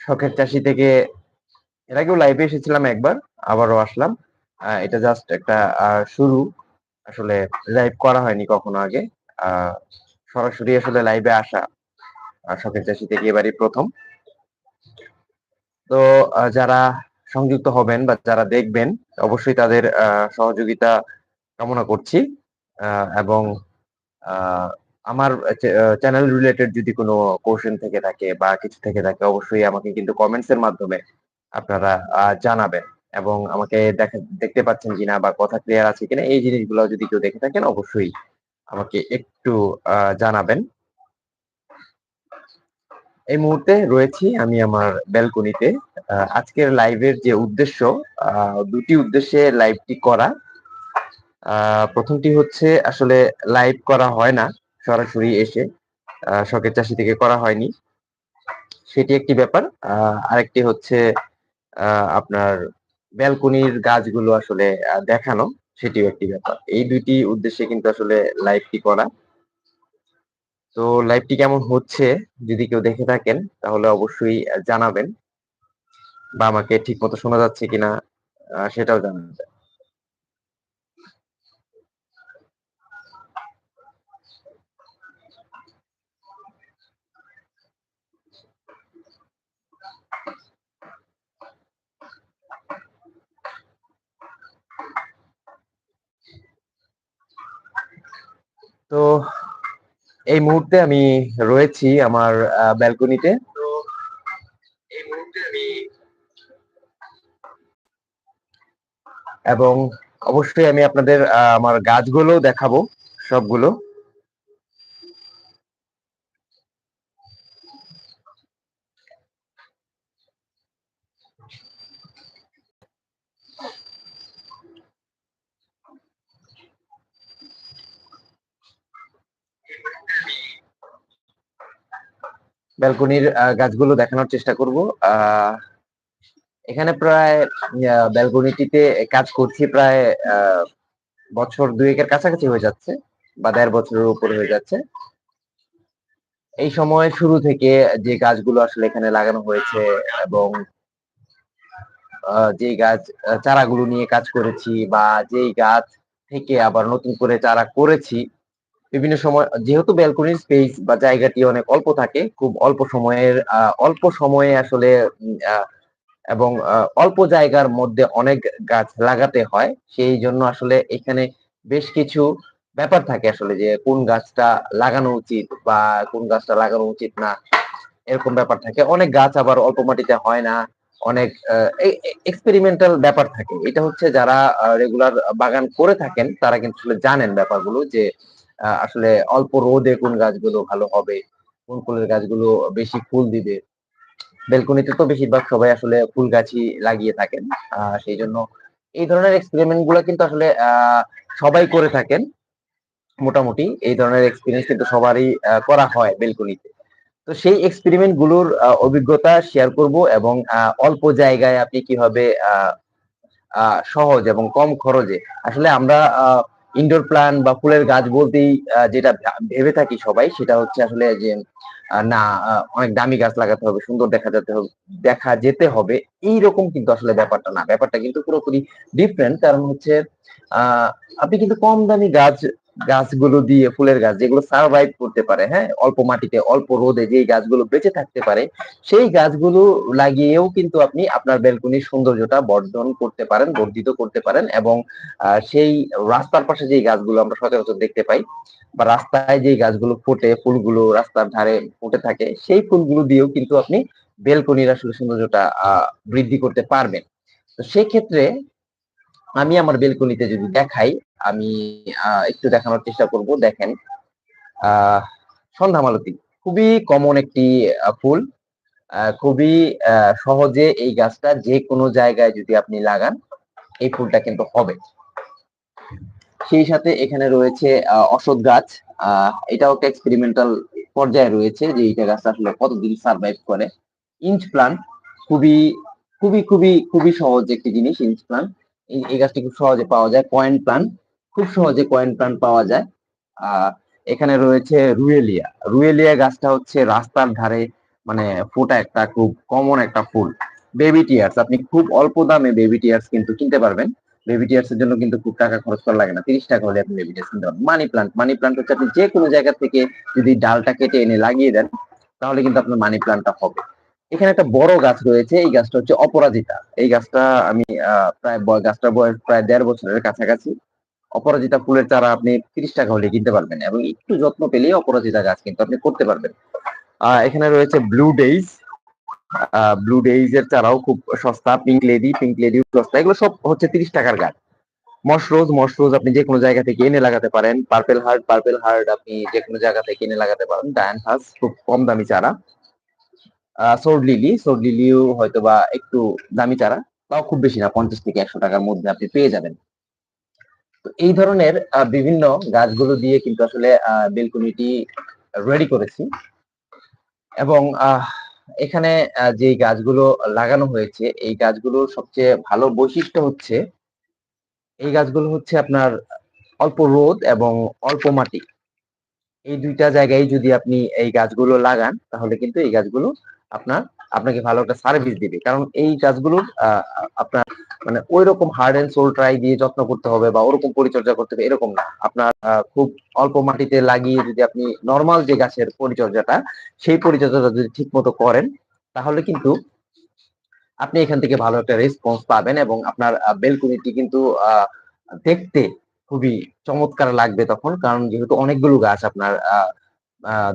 শখের চাষি থেকে এর আগেও লাইভে এসেছিলাম একবার, আবারও আসলাম। এটা জাস্ট একটা শুরু। আসলে লাইভ করা হয়নি কখনো আগে। সরাসরি আসলে লাইভে আসা শখের চাষি থেকে এবারই প্রথম। তো যারা সংযুক্ত হবেন বা যারা দেখবেন, অবশ্যই তাদের সহযোগিতা কামনা করছি। এবং আমার চ্যানেল রিলেটেড যদি কোনো কোশ্চেন থেকে থাকে বা কিছু থেকে থাকে, অবশ্যই আমাকে কিন্তু কমেন্টস এর মাধ্যমে আপনারা জানাবেন এবং আমাকে দেখা, দেখতে পাচ্ছেন কিনা বা কথা ক্লিয়ার আছে কিনা, এই জিনিসগুলো যদি কেউ দেখে থাকেন, অবশ্যই আমাকে একটু জানাবেন। এই মুহূর্তে রয়েছি আমি আমার ব্যালকনিতে আজকের লাইভের যে উদ্দেশ্য দুটি উদ্দেশ্যে লাইভটি করা। প্রথমটি হচ্ছে আসলে লাইভ করা হয় না। সরাসরি এসে শখের চাষি থেকে করা হয়নি। সেটি একটি ব্যাপার। আরেকটি হচ্ছে আপনার ব্যালকনির গাছগুলো আসলে দেখানো, সেটিও একটি ব্যাপার। এই দুইটি উদ্দেশ্যে কিন্তু আসলে লাইভটি করা। তো লাইভটি কেমন হচ্ছে, যদি কেউ দেখে থাকেন, তাহলে অবশ্যই জানাবেন। বা আমাকে ঠিক মতো শোনা যাচ্ছে কিনা সেটাও জানাবেন। তো এই মুহূর্তে আমি রয়েছি আমার ব্যালকনিতে এই মুহূর্তে আমি এবং অবশ্যই আমি আপনাদের আমার গাছগুলো দেখাবো, সবগুলো। ব্যালকনির গাছগুলো দেখানোর চেষ্টা করব। এখানে প্রায় ব্যালকনিটিতে কাজ করছি প্রায় বছর দুয়েকের কাছাকাছি হয়ে যাচ্ছে, বা দেড় বছরের উপরে হয়ে যাচ্ছে। এই সময় শুরু থেকে যে গাছগুলো আসলে এখানে লাগানো হয়েছে এবং যে গাছ চারাগুলো নিয়ে কাজ করেছি বা যেই গাছ থেকে আবার নতুন করে চারা করেছি বিভিন্ন সময়, যেহেতু ব্যালকনির স্পেস বা জায়গাটি অনেক অল্প থাকে, খুব অল্প সময়ের অল্প সময়ে আসলে এবং অল্প জায়গার মধ্যে অনেক গাছ লাগাতে হয়, সেই জন্য আসলে এখানে বেশ কিছু ব্যাপার থাকে আসলে যে কোন গাছটা লাগানো উচিত বা কোন গাছটা লাগানো উচিত না, এরকম ব্যাপার থাকে। অনেক গাছ আবার অল্প মাটিতে হয় না, অনেক এক্সপেরিমেন্টাল ব্যাপার থাকে। এটা হচ্ছে যারা রেগুলার বাগান করে থাকেন, তারা কিন্তু আসলে জানেন ব্যাপারগুলো যে আসলে অল্প রোদে কোন গাছগুলো ভালো হবে? কোন ফুলের গাছগুলো বেশি ফুল দিবে? বেলকনিতে তো বেশিরভাগ সবাই আসলে ফুল গাছই লাগিয়ে থাকেন। আহ, সেই জন্য এই ধরনের এক্সপেরিমেন্টগুলো কিন্তু আসলে আহ, সবাই করে থাকেন। মোটামুটি এই ধরনের এক্সপিরিয়েন্স কিন্তু সবারই আহ, করা হয় বেলকনিতে। তো সেই এক্সপেরিমেন্টগুলোর আহ, অভিজ্ঞতা শেয়ার করব এবং আহ, অল্প জায়গায় আপনি কীভাবে আহ, আহ, সহজ এবং কম খরচে আসলে আমরা ইনডোর প্লান্ট বা ফুলের গাছ বলতেই যেটা ভেবে থাকি সবাই, সেটা হচ্ছে আসলে যে না অনেক দামি গাছ লাগাতে হবে, সুন্দর দেখা যেতে হবে, দেখা যেতে হবে, এইরকম কিন্তু আসলে ব্যাপারটা না। ব্যাপারটা কিন্তু পুরোপুরি ডিফারেন্ট কারণ হচ্ছে আপনি কিন্তু কম দামি গাছ গাছগুলো দিয়ে, ফুলের গাছ যেগুলো সার্ভাইভ করতে পারে হ্যাঁ? অল্প মাটিতে, অল্প রোদে যেই গাছগুলো বেঁচে থাকতে পারে, সেই গাছগুলো লাগিয়েও কিন্তু আপনি আপনার ব্যালকনির সৌন্দর্যটা বর্ধন করতে পারেন, বর্ধিত করতে পারেন এবং সেই রাস্তার পাশে যেই গাছগুলো আমরা সচরাচর দেখতে পাই বা রাস্তায় যেই গাছগুলো ফোটে, ফুলগুলো রাস্তার ধারে ফুটে থাকে, সেই ফুলগুলো দিয়েও কিন্তু আপনি বেলকনির আসলে সৌন্দর্যটা বৃদ্ধি করতে পারবেন। তো সেই ক্ষেত্রে আমি আমার বেলকনিতে যদি দেখাই, আমি একটু দেখানোর চেষ্টা করব, দেখেন। আহ সন্ধ্যা মালতী, খুবই কমন একটি ফুল। খুবই সহজে এই গাছটা যে কোনো জায়গায় যদি আপনি লাগান, এই ফুলটা কিন্তু হবে। সেই সাথে এখানে রয়েছে অশ্বত্থ গাছ। এটাও একটা এক্সপেরিমেন্টাল পর্যায়ে রয়েছে যে এইটা গাছ আসলে কতদিন সার্ভাইভ করে। ইঞ্চ প্লান্ট খুবই খুবই খুবই খুবই সহজ একটি জিনিস ইঞ্চ প্লান্ট এই গাছটি খুব সহজে পাওয়া যায়। কয়েন প্লান্ট, খুব সহজে কয়েন প্লান্ট পাওয়া যায়। এখানে রয়েছে রুয়েলিয়া। রুয়েলিয়া গাছটা হচ্ছে রাস্তার ধারে মানে ফোটা একটা খুব কমন একটা ফুল। বেবি টিয়ার্স আপনি খুব অল্প দামে বেবি টিয়ার্স কিন্তু কিনতে পারবেন। বেবি টিয়ার্স এর জন্য কিন্তু খুব টাকা খরচ করা লাগে না। তিরিশ টাকা হলে আপনি বেবি টিয়ার্স কিনতে পারবেন। মানি প্লান্ট মানি প্লান্ট হচ্ছে আপনি যে কোনো জায়গা থেকে যদি ডালটা কেটে এনে লাগিয়ে দেন, তাহলে কিন্তু আপনার মানি প্লান্টটা হবে। এখানে একটা বড় গাছ রয়েছে, এই গাছটা হচ্ছে অপরাজিতা। এই গাছটা আমি প্রায় গাছটার বয়স প্রায় দেড় বছরের কাছাকাছি। অপরাজিতা ফুলের চারা আপনি তিরিশ টাকা হলে কিনতে পারবেন এবং একটু যত্ন পেলেই অপরাজিতা গাছ কিন্তু আপনি করতে পারবেন। এখানে রয়েছে ব্লু ডেইজ। ব্লু ডেইজ এর চারাও খুব সস্তা, পিঙ্ক লেডি পিঙ্ক লেডি সস্তা, এগুলো সব হচ্ছে তিরিশ টাকার গাছ। মশরোজ মশরোজ আপনি যে কোনো জায়গা থেকে এনে লাগাতে পারেন। পার্পেল হার্ট পার্পেল হার্ট আপনি যে কোনো জায়গা থেকে এনে লাগাতে পারেন। ডায়ানথাস খুব কম দামি চারা। সোর্ড লিলি সোর্ড লিলিও হয়তো বা একটু দামি চারা, তাও খুব বেশি না, পঞ্চাশ থেকে একশো টাকার মধ্যে আপনি পেয়ে যাবেন। তো এই ধরনের বিভিন্ন গাছগুলো দিয়ে কিন্তু আসলে বেলকুনিটি রেডি করেছি। এবং এখানে যে গাছগুলো লাগানো হয়েছে, এই গাছগুলোর সবচেয়ে ভালো বৈশিষ্ট্য হচ্ছে, এই গাছগুলো হচ্ছে আপনার অল্প রোদ এবং অল্প মাটি। এই দুইটা জায়গায় যদি আপনি এই গাছগুলো লাগান, তাহলে কিন্তু এই গাছগুলো আপনার আপনাকে ভালো একটা সার্ভিস দিবে। কারণ এই আহ, আপনার মানে ওই রকম হার্ড এন্ড সোল ট্রাই দিয়ে যত্ন করতে হবে বা ওরকম পরিচর্যা করতে হবে এরকম না। আপনার খুব অল্প মাটিতে লাগিয়ে যদি আপনি নর্মাল যে গাছের পরিচর্যাটা সেই পরিচর্যাটা যদি ঠিক মতো করেন তাহলে কিন্তু আপনি এখান থেকে ভালো একটা রেসপন্স পাবেন এবং আপনার বেলকুনিটি কিন্তু দেখতে খুবই চমৎকার লাগবে তখন। কারণ যেহেতু অনেকগুলো গাছ আপনার আহ,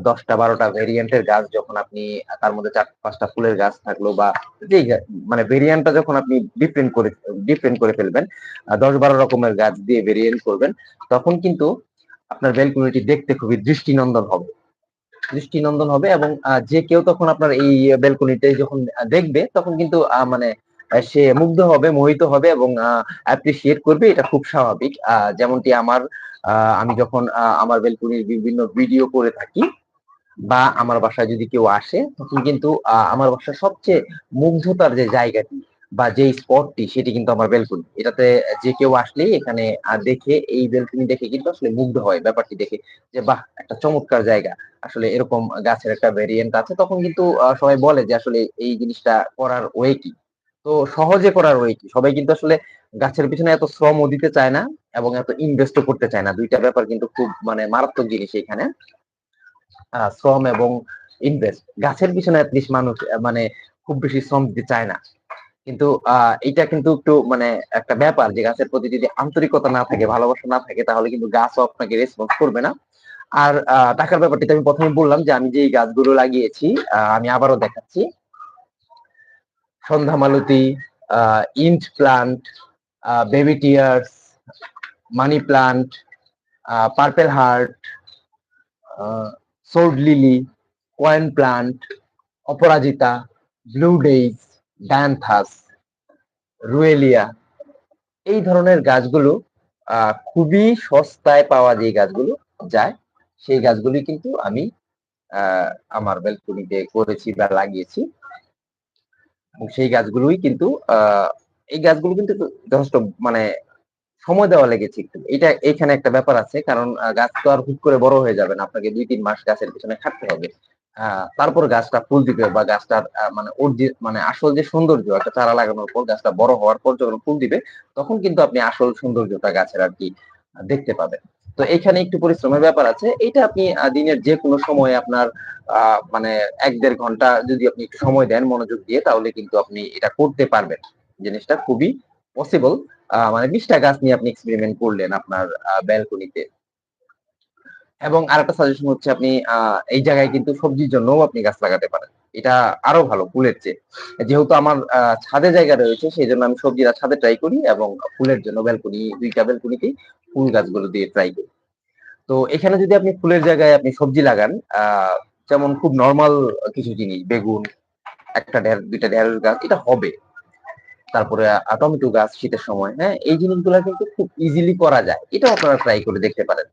দশটা, বারোটা ভেরিয়েন্টের গাছ যখন আপনি, তার মধ্যে চার, পাঁচটা ফুলের গাছ থাকল বা যে মানে ভেরিয়েন্টটা যখন আপনি ডিফারেন্ট করে ডিফারেন্ট করে ফেলবেন দশ, বারো রকমের গাছ দিয়ে ভেরিয়েন্ট করবেন, তখন কিন্তু আপনার বেলকুনিটি দেখতে খুবই দৃষ্টিনন্দন হবে। দৃষ্টিনন্দন হবে এবং যে কেউ তখন আপনার এই বেলকনিতে যখন দেখবে, তখন কিন্তু মানে সে মুগ্ধ হবে, মোহিত হবে এবং অ্যাপ্রিসিয়েট করবে। এটা খুব স্বাভাবিক। যেমনটি আমার আমি যখন আমার বেলকনির বিভিন্ন ভিডিও করে থাকি, বা আমার বাসায় যদি কেউ আসে, তখন কিন্তু আমার বাসার সবচেয়ে মুগ্ধতার যে জায়গাটি, বা যে স্পটটি সেটি কিন্তু আমার বেলকনি। এটাতে যে কেউ আসলেই এখানে দেখে, এই বেলকনি দেখে কিন্তু আসলে মুগ্ধ হয়, ব্যাপারটি দেখে যে, বাহ, একটা চমৎকার জায়গা। আসলে এরকম গাছের একটা ভেরিয়েন্ট আছে, তখন কিন্তু সবাই বলে যে, আসলে এই জিনিসটা করার ওয়ে কি তো সহজে করার ওয়ে কি? সবাই কিন্তু আসলে গাছের পিছনে এত শ্রমও দিতে চায় না এবং এত ইনভেস্টও করতে চায় না। দুইটা ব্যাপার কিন্তু খুব মানে মারাত্মক জিনিস এখানে। শ্রম এবং ইনভেস্ট গাছের পিছনে অ্যাটলিস্ট মানুষ মানে খুব বেশি শ্রম দিতে চায় না। কিন্তু এটা কিন্তু একটু মানে একটা ব্যাপার যে গাছের প্রতি যদি আন্তরিকতা না থাকে, ভালোবাসা না থাকে, তাহলে কিন্তু গাছও আপনাকে রেসপন্স করবে না। আর টাকার ব্যাপারটি আমি প্রথমে বললাম যে আমি যে গাছগুলো লাগিয়েছি আমি আবারও দেখাচ্ছি। সন্ধ্যা মালতী int plant baby tears money plant purple heart sword lily coin plant অপরাজিতা ব্লু ডেইজ ড্যান্থাস রুয়েলিয়া এই ধরনের গাছগুলো খুবই সস্তায় পাওয়া যে গাছগুলো যায়, সেই গাছগুলি কিন্তু আমি আমার বেলকনিতে করেছি বা লাগিয়েছি। সেই গাছগুলোই কিন্তু এই গাছগুলো কিন্তু যথেষ্ট মানে সময় দেওয়া লেগেছে একটু। এটা এখানে একটা ব্যাপার আছে, কারণ গাছ তো আর হুট করে বড় হয়ে যাবে না, আপনাকে দুই তিন মাস গাছের পিছনে খাটতে হবে। তারপর গাছটা ফুল দিবে বা গাছটার মানে ওর যে মানে আসল যে সৌন্দর্য, একটা চারা লাগানোর পর গাছটা বড় হওয়ার পর যখন ফুল দিবে, তখন কিন্তু আপনি আসল সৌন্দর্যটা গাছের আর কি দেখতে পাবেন। তো এখানে একটু পরিশ্রমের ব্যাপার আছে। এটা আপনি দিনের যে কোনো সময় আপনার মানে এক দেড় ঘণ্টা যদি আপনি একটু সময় দেন মনোযোগ দিয়ে, তাহলে কিন্তু আপনি এটা করতে পারবেন। জিনিসটা খুবই পসিবল মানে বিশটা গাছ নিয়ে আপনি এক্সপেরিমেন্ট করলেন আপনার ব্যালকনিতে এবং আরেকটা সাজেশন হচ্ছে আপনি এই জায়গায় কিন্তু সবজির জন্যও আপনি গাছ লাগাতে পারেন। এটা আরও ভালো, ফুলের চেয়ে। যেহেতু আমার ছাদে জায়গা রয়েছে সেই জন্য আমি সবজিরা ছাদে ট্রাই করি এবং ফুলের জন্য ব্যালকনি দুইটা ব্যালকনিতেই ফুল গাছগুলো দিয়ে ট্রাই করি। তো এখানে যদি আপনি ফুলের জায়গায় আপনি সবজি লাগান যেমন খুব নর্মাল কিছু জিনিস, বেগুন, একটা ঢেঁড় দুইটা ঢেঁড়স গাছ, এটা হবে। তারপরে টমেটো গাছ শীতের সময় হ্যাঁ এই জিনিসগুলো কিন্তু খুব ইজিলি করা যায়। এটাও আপনারা ট্রাই করে দেখতে পারেন।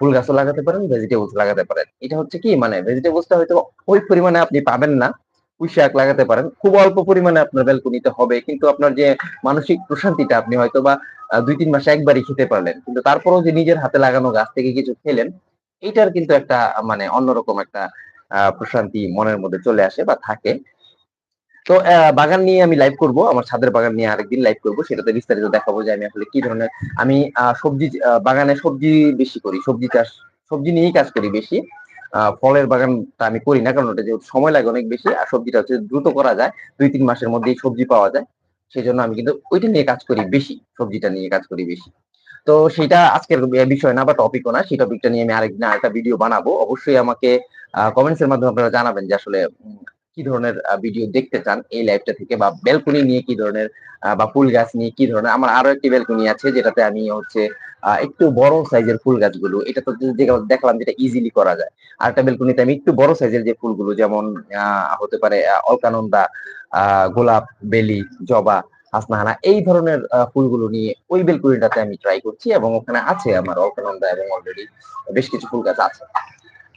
ফুল গাছও লাগাতে পারেন ভেজিটেবলস লাগাতে পারেন। এটা হচ্ছে কি মানে ভেজিটেবলসটা হয়তো ওই পরিমাণে আপনি পাবেন না শাক লাগাতে পারেন। খুব অল্প পরিমাণে আপনার বেলকনিতে হবে, কিন্তু আপনার যে মানসিক প্রশান্তিটা আপনি হয়তো বা দুই তিন মাসে একবারই খেতে পারলেন। কিন্তু তারপরেও যে নিজের হাতে লাগানো গাছ থেকে কিছু খেলেন এইটার কিন্তু একটা মানে অন্যরকম একটা প্রশান্তি মনের মধ্যে চলে আসে বা থাকে। তো বাগান নিয়ে আমি লাইভ করব, আমার ছাদের বাগান নিয়ে আরেকদিন লাইভ করব, সেটাতে বিস্তারিত দেখাবো যে আমি আসলে কি ধরনের, আমি সবজি বাগানে সবজি বেশি করি, সবজি চাষ, সবজি নিয়েই কাজ করি বেশি। ফলের বাগানটা আমি করি না, কারণ ওটা যেহেতু সময় লাগে অনেক বেশি, আর সবজিটা হচ্ছে দ্রুত করা যায় দুই তিন মাসের মধ্যেই সবজি পাওয়া যায়। সেই জন্য আমি কিন্তু ওইটা নিয়ে কাজ করি বেশি, সবজিটা নিয়ে কাজ করি বেশি। তো সেটা আজকের বিষয় না, বা টপিকও না, সেই টপিকটা নিয়ে আমি আরেকদিন আরেকটা ভিডিও বানাবো। অবশ্যই আমাকে কমেন্টস এর মাধ্যমে আপনারা জানাবেন যে আসলে কি ধরনের ভিডিও দেখতে চান এই লাইভটা থেকে বা বেলকনি নিয়ে কি ধরনের বা ফুল গাছ নিয়ে কি ধরনের, আমার আরও একটি বেলকনি আছে যেটাতে আমি হচ্ছে একটু বড় সাইজের ফুল গাছগুলো, এটা তো দেখলাম যেটা ইজিলি করা যায়। আর একটা বেলকনিতে আমি একটু বড় সাইজের যে ফুলগুলো, যেমন হতে পারে অলকানন্দা গোলাপ, বেলি, জবা, হাসনাহানা, এই ধরনের ফুলগুলো নিয়ে ওই বেলকনিটাতে আমি ট্রাই করছি এবং ওখানে আছে আমার অলকানন্দা এবং অলরেডি বেশ কিছু ফুল গাছ আছে।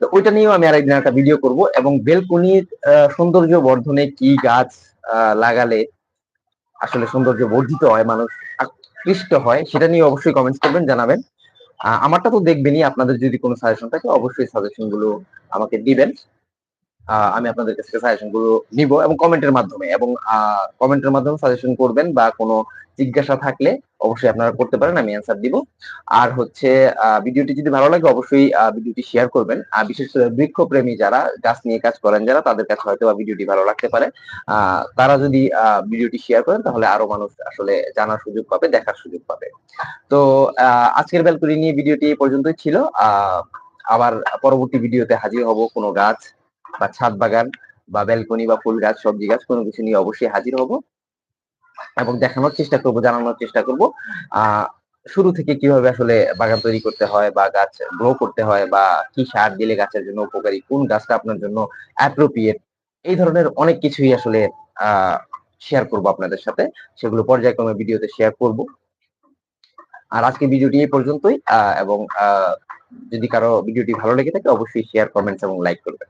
তো ওইটা নিয়েও আমি আরেকদিন একটা ভিডিও করব এবং বেলকনির সৌন্দর্য বর্ধনে কি গাছ লাগালে আসলে সৌন্দর্য বর্ধিত হয়, মানুষ আকৃষ্ট হয়, সেটা নিয়ে অবশ্যই কমেন্টস করবেন, জানাবেন। আমারটা তো দেখবেনই, আপনাদের যদি কোনো সাজেশন থাকে, অবশ্যই সাজেশনগুলো আমাকে দিবেন। আমি আপনাদের কাছ থেকে সাজেশনগুলো নিব এবং কমেন্টের মাধ্যমে এবং কমেন্টের মাধ্যমে সাজেশন করবেন বা কোনো জিজ্ঞাসা থাকলে অবশ্যই আপনারা করতে পারেন, আমি অ্যান্সার দিব। আর হচ্ছে ভিডিওটি যদি ভালো লাগে অবশ্যই ভিডিওটি শেয়ার করবেন। আর বিশেষ করে বৃক্ষপ্রেমী যারা, গাছ নিয়ে কাজ করেন যারা, তাদের কাছে হয়তো বা ভিডিওটি ভালো লাগতে পারে। তারা যদি ভিডিওটি শেয়ার করেন, তাহলে আরও মানুষ আসলে জানার সুযোগ পাবে, দেখার সুযোগ পাবে। তো আজকের বেলকুনি নিয়ে ভিডিওটি এই পর্যন্তই ছিল। আবার পরবর্তী ভিডিওতে হাজির হব কোনো গাছ বা ছাদ বাগান বা ব্যালকনি বা ফুল গাছ, সবজি গাছ কোনো কিছু নিয়ে অবশ্যই হাজির হব এবং দেখানোর চেষ্টা করব, জানানোর চেষ্টা করব। শুরু থেকে কীভাবে আসলে বাগান তৈরি করতে হয় বা গাছ গ্রো করতে হয় বা কি সার দিলে গাছের জন্য উপকারী, কোন গাছটা আপনার জন্য অ্যাপ্রোপ্রিয়েট এই ধরনের অনেক কিছুই আসলে শেয়ার করব আপনাদের সাথে। সেগুলো পর্যায়ক্রমে ভিডিওতে শেয়ার করব। আর আজকে ভিডিওটি এই পর্যন্তই এবং যদি কারও ভিডিওটি ভালো লেগে থাকে অবশ্যই শেয়ার কমেন্টস এবং লাইক করবেন।